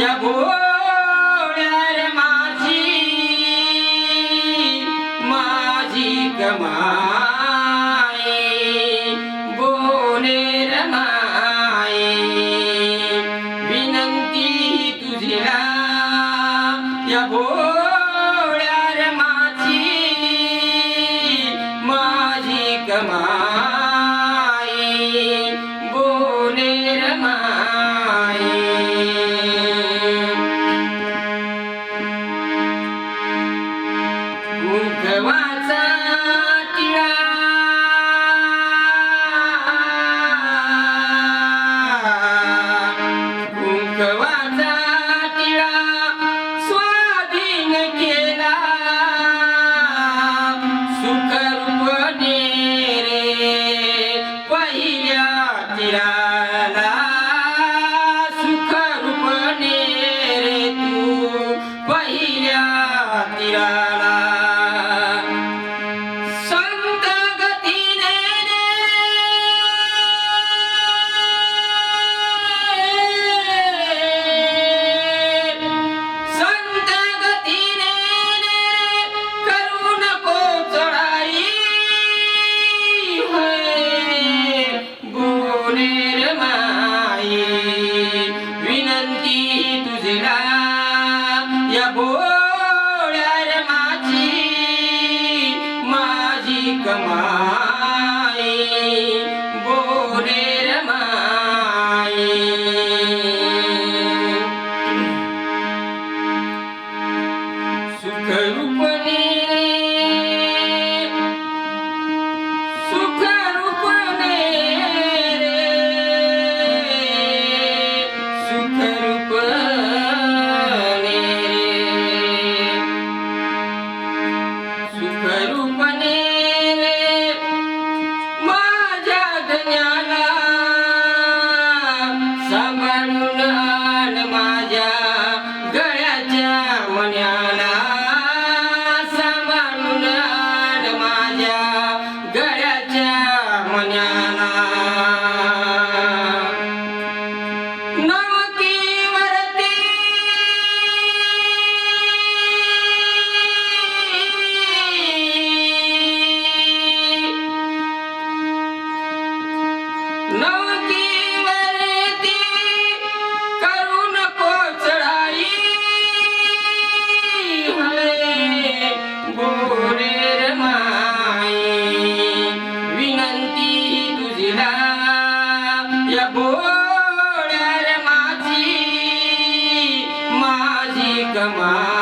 या भोळ्या माझी माझी कमाई बोने रमाई विनंती तुझ्या या Bye-bye. माती तुझी या गोळ्या माझी माझी कमाई. बोरे रमाई सुख रूप cama.